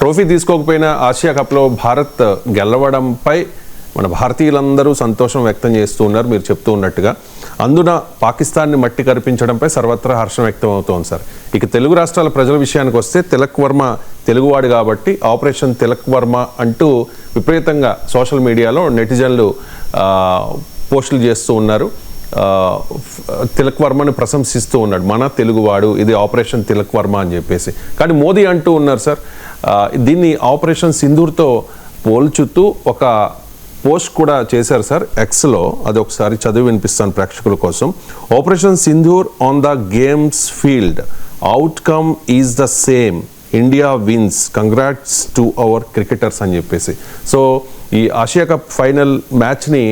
Trophy తీసుకోకపోయినా Asia కప్లో భారత్ గెలవడంపై మన భారతీయులందరూ సంతోషం వ్యక్తం చేస్తూ ఉన్నారు మీరు చెప్తూ ఉన్నట్టుగా. అందున పాకిస్తాన్ని మట్టి కరిపించడంపై సర్వత్రా హర్షం వ్యక్తం అవుతోంది సార్. ఇక తెలుగు రాష్ట్రాల ప్రజల విషయానికి వస్తే తిలక్ వర్మ తెలుగువాడు కాబట్టి ఆపరేషన్ తిలక్ వర్మ అంటూ విపరీతంగా సోషల్ మీడియాలో నెటిజన్లు పోస్టులు చేస్తూ ఉన్నారు. తిలక్ వర్మని ప్రశంసిస్తూ ఉన్నాడు. మన తెలుగువాడు ఇది ఆపరేషన్ తిలక్ వర్మ అని చెప్పేసి. కానీ మోదీ అంటూ ఉన్నారు సార్ దీన్ని ఆపరేషన్ సింధూర్తో పోల్చుతూ ఒక పోస్ట్ కూడా చేశారు సార్ ఎక్స్లో అది ఒకసారి చదివి వినిపిస్తాను ప్రేక్షకుల కోసం. Operation Sindoor on the games field. Outcome is the same India wins congrats to our cricketers అని చెప్పేసి. సో ఈ ఆసియా కప్ ఫైనల్ మ్యాచ్ని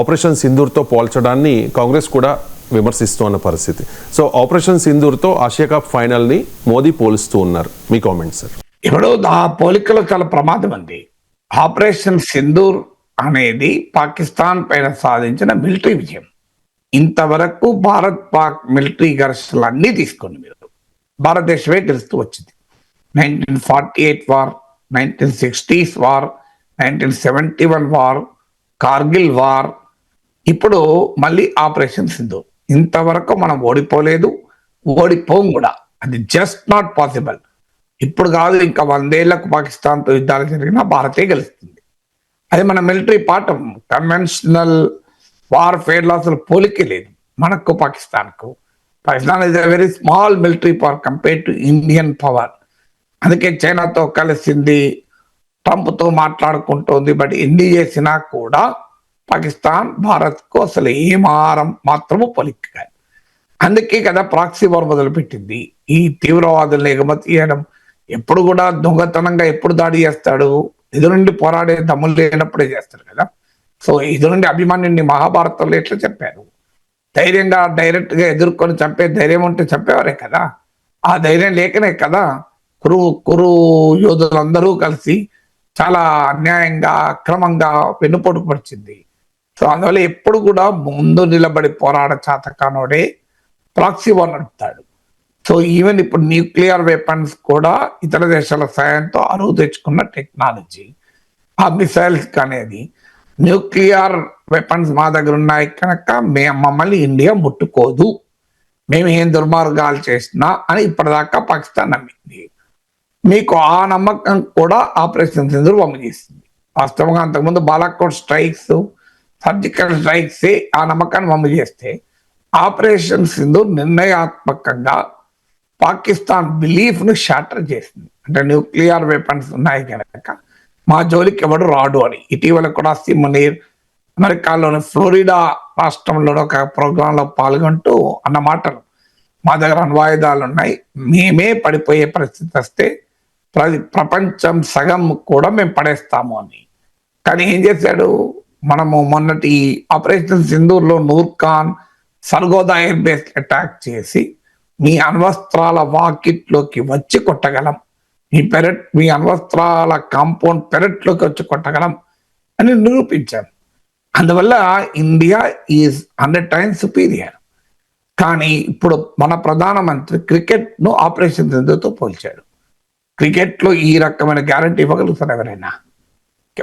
ఆపరేషన్ సింధూర్తో పోల్చడాన్ని కాంగ్రెస్ కూడా విమర్శిస్తూ ఉన్న పరిస్థితి. సో ఆపరేషన్ సింధూర్తో ఆసియా కప్ ఫైనల్ని మోదీ పోలుస్తూ ఉన్నారు. మీ కామెంట్ సార్. ఇప్పుడు ఆ పోలికలో చాలా ప్రమాదం అండి ఆపరేషన్ సింధూర్ అనేది పాకిస్తాన్ పైన సాధించిన మిలిటరీ విజయం. ఇంతవరకు భారత్ పాక్ మిలిటరీ ఘర్షణలు అన్నీ తీసుకోండి మీరు. భారతదేశమే గెలుస్తూ వచ్చింది. Nineteen forty eight war nineteen sixties war nineteen seventy one war Kargil war. ఇప్పుడు మళ్ళీ ఆపరేషన్ సింధు. ఇంతవరకు మనం ఓడిపోలేదు ఓడిపోం కూడా. అది జస్ట్ నాట్ పాసిబుల్ ఇప్పుడు కాదు ఇంకా వందేళ్ళకు పాకిస్తాన్తో యుద్ధాలు జరిగినా భారతే గెలుస్తుంది. అది మన మిలిటరీ పాఠం. కన్వెన్షనల్ వార్ అసలు పోలికే లేదు. మనకు పాకిస్తాన్కు. Pakistan is a very small military power compare to Indian power అందుకే చైనాతో కలిసింది ట్రంప్తో మాట్లాడుకుంటోంది. బట్ ఎన్ని చేసినా కూడా పాకిస్తాన్ భారత్కు అసలు ఏమారం మాత్రము పొలిక్ అందుకే కదా ప్రాక్సీ వార్ మొదలుపెట్టింది. ఈ తీవ్రవాదులను ఎగుమతి చేయడం ఎప్పుడు కూడా దొంగతనంగా ఎప్పుడు దాడి చేస్తాడు? ఎదురుండి పోరాడే దమ్ములు లేనప్పుడే చేస్తాడు కదా. సో ఎదురుండి అభిమానుని మహాభారతంలో ఎట్లా చెప్పారు ధైర్యంగా డైరెక్ట్గా ఎదుర్కొని చంపే ధైర్యం ఉంటే చంపేవారే కదా. ఆ ధైర్యం లేకనే కదా కురు కురు యోధులందరూ కలిసి చాలా అన్యాయంగా అక్రమంగా వెన్నుపోటు సో అందువల్ల ఎప్పుడు కూడా ముందు నిలబడి పోరాడ చాతకానోడే ప్రాక్సీ వన్ నడుపుతాడు. సో ఈవెన్ ఇప్పుడు న్యూక్లియర్ వెపన్స్ కూడా ఇతర దేశాల సాయంతో అరువు తెచ్చుకున్న టెక్నాలజీ. ఆ మిసైల్స్ అనేది న్యూక్లియర్ వెపన్స్ మా దగ్గర ఉన్నాయి కనుక మే మమ్మల్ని ఇండియా ముట్టుకోదు. మేము ఏం దుర్మార్గాలు చేసినా అని ఇప్పటిదాకా పాకిస్తాన్ నమ్మింది. మీకు ఆ నమ్మకం కూడా ఆపరేషన్ సింధూర్ వమ్ము చేస్తుంది వాస్తవంగా అంతకుముందు బాలాకోట్ స్ట్రైక్స్ సర్జికల్ స్ట్రైక్స్ ఆ నమ్మకాన్ని వమ్ము చేస్తే ఆపరేషన్ సింధూర్ నిర్ణయాత్మకంగా పాకిస్తాన్ బిలీఫ్ను షాటర్ చేసింది. అంటే న్యూక్లియర్ వెపన్స్ ఉన్నాయి కనుక మా జోలికి ఎవడు రాడు అని. ఇటీవల కూడా సిమ్మనీర్ అమెరికాలోని ఫ్లోరిడా రాష్ట్రంలో ఒక ప్రోగ్రామ్లో పాల్గొంటూ అన్న మాటలు మా దగ్గర అణ్వాయుధాలు ఉన్నాయి. మేమే పడిపోయే పరిస్థితి వస్తే ప్రపంచం సగం కూడా మేము పడేస్తాము అని. కానీ ఏం చేశాడు? మనము మొన్నటి operation సింధూర్లో Noor Khan Sargodha air base attack చేసి మీ అణ్వస్త్రాల వాకిట్లోకి వచ్చి కొట్టగలం. మీ పెరట్ మీ అణ్వస్త్రాల కాంపౌండ్ పెరట్లోకి వచ్చి కొట్టగలం అని నిరూపించాం అందువల్ల India is hundred times superior. కానీ ఇప్పుడు మన ప్రధానమంత్రి క్రికెట్ను ఆపరేషన్ సింధుతో పోల్చాడు. క్రికెట్లో ఈ రకమైన గ్యారంటీ ఇవ్వగలుగుతారు ఎవరైనా?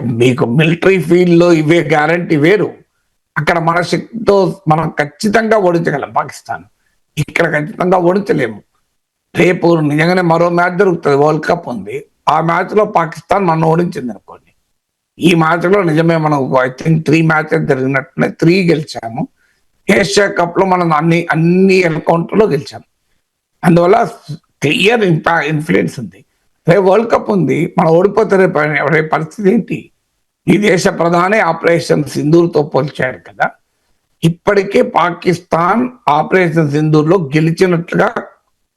మీకు మిలిటరీ ఫీల్డ్లో ఇవే గ్యారంటీ వేరు. అక్కడ మన శక్తితో మనం ఖచ్చితంగా ఓడించగలం పాకిస్తాన్. ఇక్కడ ఖచ్చితంగా ఓడించలేము. రేపు నిజంగానే మరో మ్యాచ్ జరుగుతుంది వరల్డ్ కప్ ఉంది. ఆ మ్యాచ్లో పాకిస్తాన్ మనం ఓడించింది అనుకోండి. ఈ మ్యాచ్లో నిజమే మనం ఐ థింక్ త్రీ మ్యాచెస్ జరిగినట్టునే త్రీ గెలిచాము. ఏషియా కప్లో మనం అన్ని అన్ని ఎన్కౌంటర్లో గెలిచాము అందువల్ల క్లియర్ ఇంపా ఇన్ఫ్లుయెన్స్ ఉంది. రేపు వరల్డ్ కప్ ఉంది మనం ఓడిపోతే రేపు రేపు పరిస్థితి ఏంటి? ఈ దేశ ప్రధాని ఆపరేషన్ సింధూర్తో పోల్చాడు కదా. ఇప్పటికే పాకిస్తాన్ ఆపరేషన్ సింధూర్లో గెలిచినట్లుగా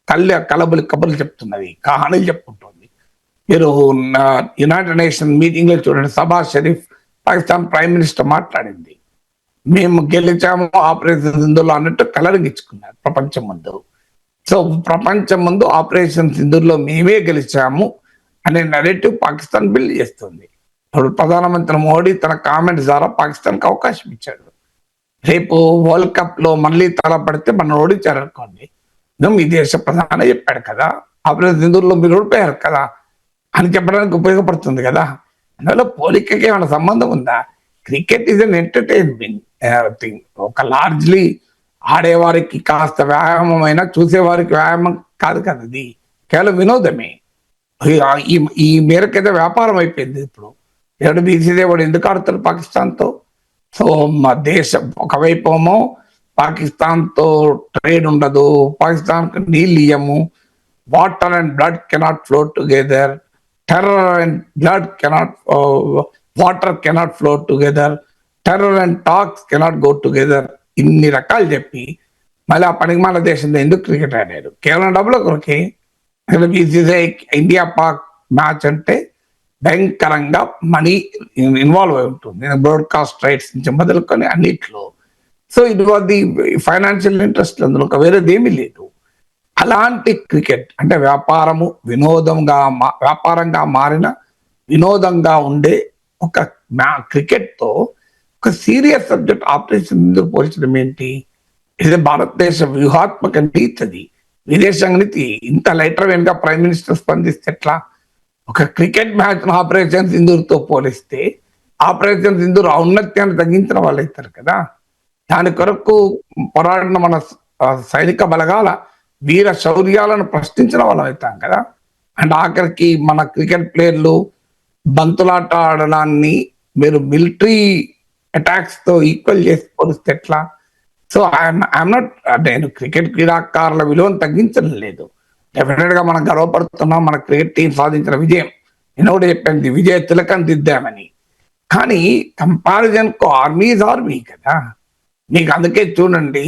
కళ్ళ కలబులు కబుర్లు చెప్తున్నది కహానీలు చెప్పుకుంటుంది. మీరు యునైటెడ్ నేషన్ మీటింగ్లో చూడండి సభా షరీఫ్ పాకిస్తాన్ ప్రైమ్ మినిస్టర్ మాట్లాడింది. మేము గెలిచాము ఆపరేషన్ సింధూర్లో అన్నట్టు కలరింగ్ ఇచ్చుకున్నారు ప్రపంచం ముందు. సో ప్రపంచం ముందు ఆపరేషన్ సింధూర్లో మేమే గెలిచాము అనే నెరేటివ్ పాకిస్తాన్ బిల్డ్ చేస్తుంది. ఇప్పుడు ప్రధానమంత్రి మోడీ తన కామెంట్స్ ద్వారా పాకిస్తాన్కి అవకాశం ఇచ్చాడు. రేపు వరల్డ్ కప్లో మళ్ళీ తలపడితే మనం ఓడించారు అనుకోండి నువ్వు మీ దేశ ప్రధాని చెప్పాడు కదా ఆపరేషన్ సింధూర్లో మీరు ఓడిపోయారు కదా అని చెప్పడానికి ఉపయోగపడుతుంది కదా. అందువల్ల పోలికకి ఏమైనా సంబంధం ఉందా? Cricket is an entertainment thing ఒక లార్జ్లీ ఆడేవారికి కాస్త వ్యాయామం అయినా చూసేవారికి వ్యాయామం కాదు కదా అది కేవలం వినోదమే. ఈ- ఈ ఈ మేరకైతే వ్యాపారం అయిపోయింది ఇప్పుడు. ఎవడు బీసీదే వాడు ఎందుకు ఆడుతారు పాకిస్తాన్తో? సో మా దేశం ఒకవైపు ఏమో పాకిస్తాన్తో ట్రేడ్ ఉండదు. పాకిస్తాన్కి నీళ్ళు ఇయ్యము. Water and blood cannot flow together. Terror and blood cannot water cannot flow together. Terror and talks cannot go together. ఇన్ని రకాలు చెప్పి మళ్ళీ ఆ పనికి మన దేశంలో ఎందుకు క్రికెట్ ఆడారు? కేవలం డబ్బుల కొరకే అక్కడ ఇండియా పాక్ మ్యాచ్ అంటే భయంకరంగా మనీ ఇన్వాల్వ్ అయి ఉంటుంది. బ్రాడ్కాస్ట్ రైట్స్ నుంచి మొదలుకొని అన్నిట్లో. సో ఇది వాజ్ ది ఫైనాన్షియల్ ఇంట్రెస్ట్ అందులో ఒక వేరేది ఏమీ లేదు. అలాంటి క్రికెట్ అంటే వ్యాపారము వినోదంగా మా- వ్యాపారంగా మారిన వినోదంగా ఉండే ఒక క్రికెట్తో ఒక సీరియస్ సబ్జెక్ట్ ఆపరేషన్ ఎందుకు పోల్చడం ఏంటి? ఇది భారతదేశ వ్యూహాత్మక నీతి అది. విదేశాంగ నీతి. ఇంత లైటర్ వెనుక ప్రైమ్ మినిస్టర్ స్పందిస్తే ఎట్లా? ఒక క్రికెట్ మ్యాచ్ ఆపరేషన్ సింధూర్తో పోలిస్తే ఆపరేషన్ సింధూర్ ఔన్నత్యాన్ని తగ్గించిన వాళ్ళు అవుతారు కదా. దాని కొరకు పోరాడిన మన సైనిక బలగాల వీర శౌర్యాలను ప్రశ్నించిన వాళ్ళం అవుతాం కదా. అండ్ ఆఖరికి మన క్రికెట్ ప్లేయర్లు బంతులాట ఆడడాన్ని మీరు మిలిటరీ అటాక్స్తో ఈక్వల్ చేసి పోలిస్తే ఎట్లా? సో ఐఎమ్ నాట్ నేను క్రికెట్ క్రీడాకారుల విలువను తగ్గించడం లేదు. డెఫినెట్గా మనం గర్వపడుతున్నాం మన క్రికెట్ టీం సాధించిన విజయం. నేను కూడా చెప్పాను విజయ తిలకం దిద్దామని. కానీ కంపారిజన్కు ఆర్మీ ఇస్ ఆర్మీ కదా. మీకు అందుకే చూడండి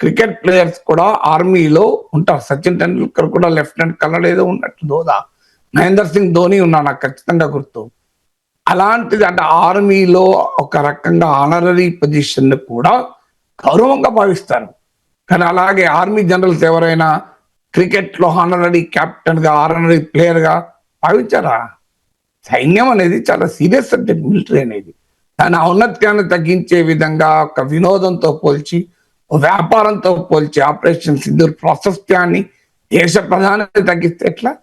క్రికెట్ ప్లేయర్స్ కూడా ఆర్మీలో ఉంటారు. సచిన్ టెండూల్కర్ కూడా లెఫ్టినెంట్ కలర్ ఏదో ఉన్నట్టు దోదా. మహేందర్ సింగ్ ధోని ఉన్నా నాకు ఖచ్చితంగా గుర్తు. అలాంటిది అంటే ఆర్మీలో ఒక రకంగా ఆనరరీ పొజిషన్ కూడా గౌరవంగా భావిస్తారు. కానీ అలాగే ఆర్మీ జనరల్స్ ఎవరైనా క్రికెట్లో ఆనరరీ కెప్టెన్గా ఆనరరీ ప్లేయర్గా భావించారా? సైన్యం అనేది చాలా సీరియస్ సబ్జెక్ట్ మిలిటరీ అనేది. దాని ఔన్నత్యాన్ని తగ్గించే విధంగా ఒక వినోదంతో పోల్చి వ్యాపారంతో పోల్చి ఆపరేషన్ సింధూర్ ప్రాశస్త్యాన్ని దేశ ప్రధాని తగ్గిస్తే ఎట్లా?